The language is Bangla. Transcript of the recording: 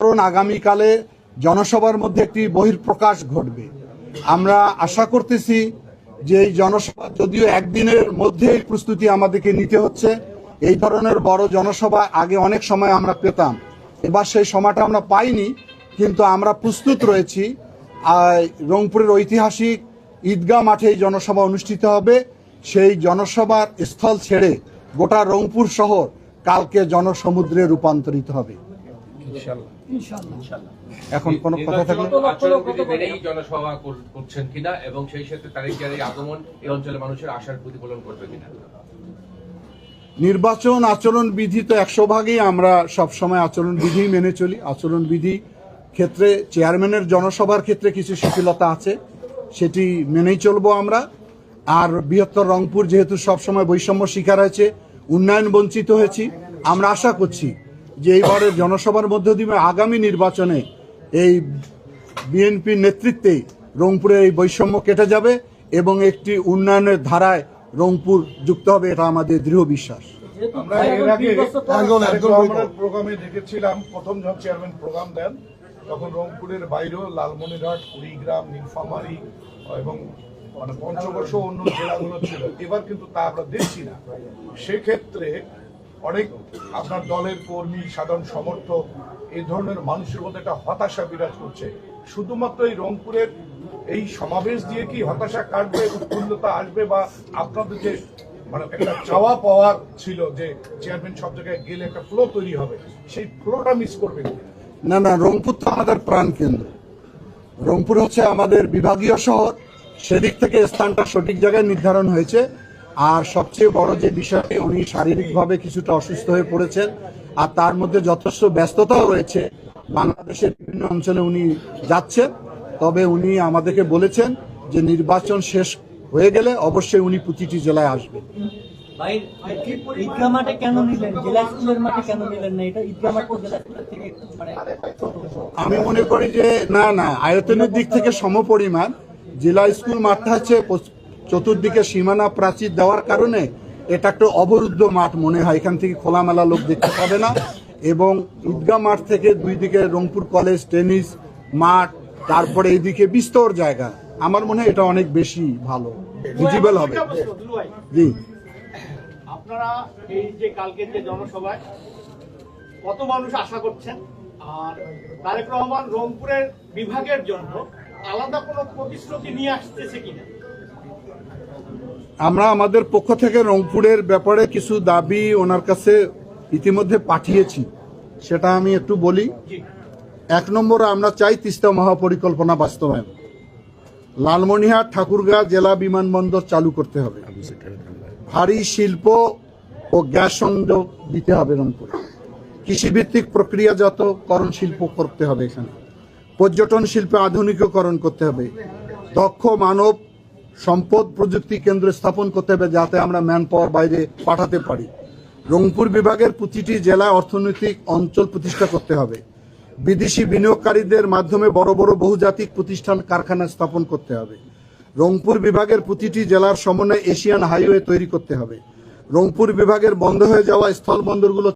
কারণ আগামীকালে জনসভার মধ্যে একটি বহির্প্রকাশ ঘটবে। আমরা আশা করতেছি যে এই জনসভা যদিও একদিনের মধ্যেই প্রস্তুতি আমাদেরকে নিতে হচ্ছে, এই ধরনের বড় জনসভা আগে অনেক সময় আমরা পেতাম। এবার সেই সময়টা আমরা পাইনি, কিন্তু আমরা প্রস্তুত রয়েছি। রংপুরের ঐতিহাসিক ঈদগাহ মাঠে এই জনসভা অনুষ্ঠিত হবে। সেই জনসভার স্থল ছেড়ে গোটা রংপুর শহর কালকে জনসমুদ্রে রূপান্তরিত হবে। এখন কোনো কথা থাকলে নির্বাচন আচরণবিধি জনসভা করছেন কিনা এবং সেই সাথে তারিখের এই আগমন এই অঞ্চলের মানুষের আশার প্রতিফলন করবে কিনা? নির্বাচন আচরণ বিধি তো একশো ভাগই আমরা সবসময় আচরণ বিধি মেনে চলি। আচরণ বিধি ক্ষেত্রে চেয়ারম্যানের জনসভার ক্ষেত্রে কিছু শিথিলতা আছে সেটি মেনেই চলবো আমরা। আর বৃহত্তর রংপুর যেহেতু সবসময় বৈষম্য শিকার হয়েছে উন্নয়ন বঞ্চিত হয়েছি আমরা আশা করছি যে এইবারের জনসভার মধ্য দিয়ে আগামী নির্বাচনে এই বিএনপির নেতৃত্বে রংপুরে এই বৈষম্য কেটে যাবে এবং একটি উন্নয়নের ধারায় রংপুর যুক্ত হবে এটা আমাদের দৃঢ় বিশ্বাস। আমরা এর আগে প্রোগ্রামে দেখেছিলাম প্রথম যখন চেয়ারম্যান প্রোগ্রাম দেন তখন রংপুরের বাইরেও লালমনিরহাট কুড়িগ্রাম নীলফামারী এবং মানে পঞ্চবর্ষ অন্য জেলাগুলো ছিল। এবার কিন্তু তা আমরা দেখছি না। সেক্ষেত্রে অনেক আপনার দলের কর্মী, সাধারণ সমর্থক এই ধরনের মানুষের মধ্যে একটা হতাশা বিরাজ করছে। শুধুমাত্র এই রংপুরের এই সমাবেশ দিয়ে কি হতাশা কাটবে, উৎফুল্লতা আসবে বা আপনাদের যে মানে একটা চাওয়া পাওয়া ছিল যে চেয়ারম্যান সব জায়গায় গেলে একটা ফ্লো তৈরি হবে, সেই ফ্লোটা মিস করবেন কিনা? না না, রংপুর তো আমাদের প্রাণ কেন্দ্র। রংপুর হচ্ছে আমাদের বিভাগীয় শহর, সেদিক থেকে স্থানটা সঠিক জায়গায় নির্ধারণ হয়েছে। আর সবচেয়ে বড় যে বিষয়টি উনি শারীরিকভাবে কিছুটা অসুস্থ হয়ে পড়েছেন আর তার মধ্যে যথেষ্ট ব্যস্ততাও রয়েছে। বাংলাদেশের বিভিন্ন অঞ্চলে উনি যাচ্ছেন। তবে উনি আমাদেরকে বলেছেন যে নির্বাচন শেষ হয়ে গেলে অবশ্যই উনি প্রতিটি জেলায় আসবেন। মানে। আমি মনে করি যে না না আয়তনের দিক থেকে সমপরিমাণ। জেলা স্কুল মাঠটা হচ্ছে চতুর্দিকে সীমানা প্রাচীর দেওয়ার কারণে এটা একটা অবরুদ্ধ মাঠ মনে হয়। এখান থেকে খোলামেলা লোক দেখতে পাবে না। এবং ঈদগাহ মাঠ থেকে দুই দিকে রংপুর কলেজ, টেনিস মাঠ, তারপরে এইদিকে বিস্তর জায়গা। আমার মনে হয় এটা অনেক বেশি ভালো। ভিজিবল হবে। জি। আপনারা এই যে কালকের যে জনসভায় কত মানুষ আশা করছেন? আর তারেক রহমান রংপুরের বিভাগের জন্য আলাদা কোনো প্রতিশ্রুতি নিয়ে আসতেছে কিনা? আমরা আমাদের পক্ষ থেকে রংপুরের ব্যাপারে কিছু দাবি ওনার কাছে ইতিমধ্যে পাঠিয়েছি। সেটা আমি একটু বলি। এক নম্বরে আমরা চাই তিস্তা মহাপরিকল্পনা বাস্তবায়ন। লালমনিহাট ঠাকুরগাঁ জেলা বিমানবন্দর চালু করতে হবে। ভারী শিল্প ও গ্যাস সংযোগ দিতে হবে রংপুরে। কৃষিভিত্তিক প্রক্রিয়াজাতকরণ শিল্প করতে হবে এখানে। পর্যটন শিল্পে আধুনিকীকরণ করতে হবে। দক্ষ মানব সম্পদ প্রযুক্তি কেন্দ্র স্থাপন করতে হবে যাতে আমরা ম্যান পাওয়ার বাইরে পাঠাতে পারি। রংপুর বিভাগের প্রতিটি জেলায় অর্থনৈতিক অঞ্চল প্রতিষ্ঠা করতে হবে। বিদেশি বিনিয়োগকারীদের মাধ্যমে বড় বড় বহুজাতিক প্রতিষ্ঠান, কারখানা স্থাপন করতে হবে। রংপুর বিভাগের প্রতিটি জেলার সমন্বয়ে এশিয়ান হাইওয়ে তৈরি করতে হবে। রংপুর বিভাগের বন্ধ হয়ে যাওয়া স্থল বন্দরগুলো